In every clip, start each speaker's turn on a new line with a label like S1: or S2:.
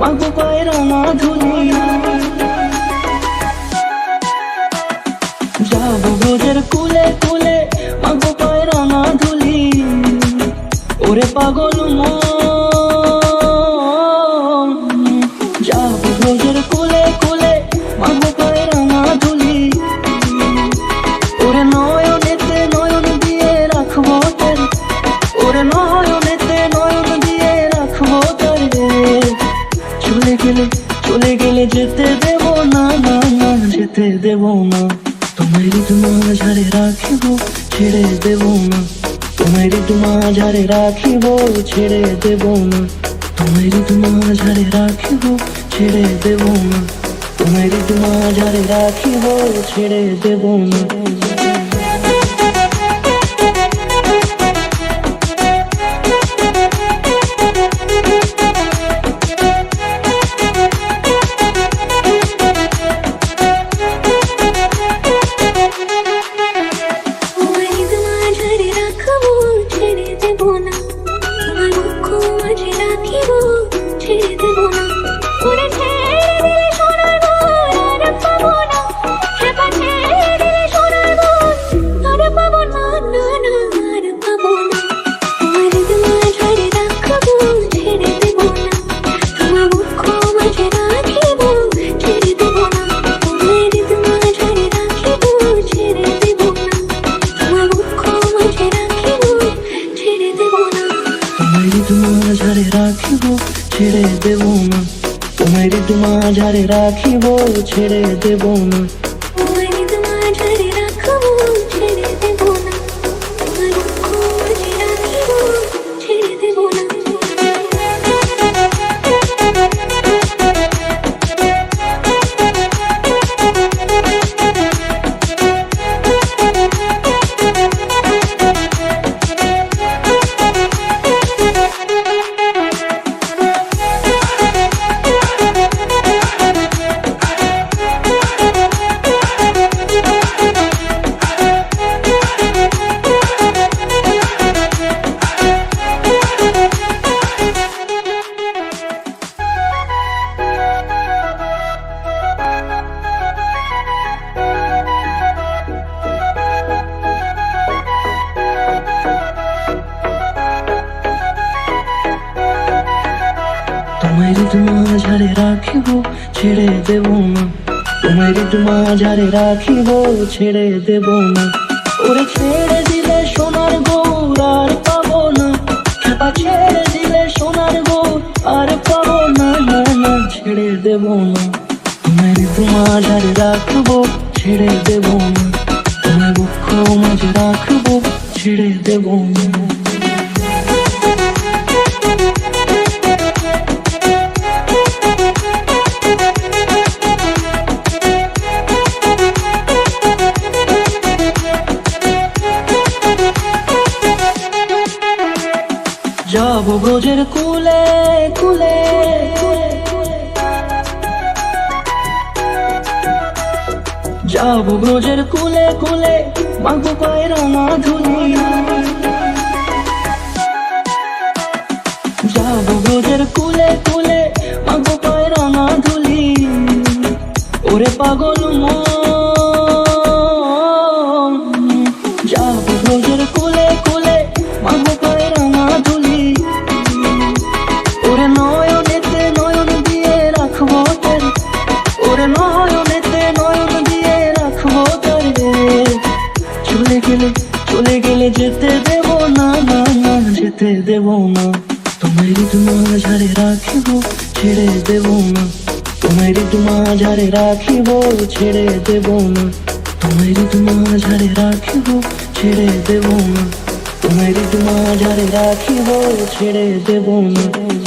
S1: মাগো পায়ের ধুলি যাব ব্রজের কুলে কুলে মাগো পায়ের না ধুলি ওরে পাগল মন। যাব কুলে কুলে মাগো পায়ের না ধুলি ওরে নয়নেতে নয়ন দিয়ে রাখব ওরে নয়নেতে চলে গেলে চলে গেলে যেতে দেব না না না, যেতে দেব না। তোমার মাঝারে রাখিব, ছেড়ে দেব না। তোমার মাঝারে রাখিব, ছেড়ে দেব না। তোমার মাঝারে রাখিব, ছেড়ে দেব না। তোমার মাঝারে রাখিব, ছেড়ে দেব না।
S2: মাঝে রাখিব মাঝারে রাখিব ছেড়ে দেব না। ছেড়ে দেব না। তোমার মাঝারে রাখিব, ছেড়ে দেব না।
S1: ওরে ছেড়ে দিলে সোনার গৌর আর পাবো না। খেপা ছেড়ে দিলে সোনার গৌর আর পাবো না না ছেড়ে দেব না। তোমার মাঝারে রাখব, ছেড়ে দেব না। তোমার বক্ষ মাঝে রাখব, ছেড়ে দেব না। যাব ব্রজের কুলে কুলে, মাগো পায়ের না ধুলি যাব ব্রজের কুলে কুলে, মাগো পায়ের না ধুলি ওরে পাগল মন।
S2: ছেড়ে দেব না। তোমায় তোমার ঝাড়ে রাখিব, ছেড়ে দেব না। তোমায় তোমার ঝাড়ে রাখিব, ছেড়ে দেব না।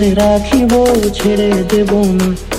S1: আর রাখিব ছেড়ে দেব না।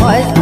S3: was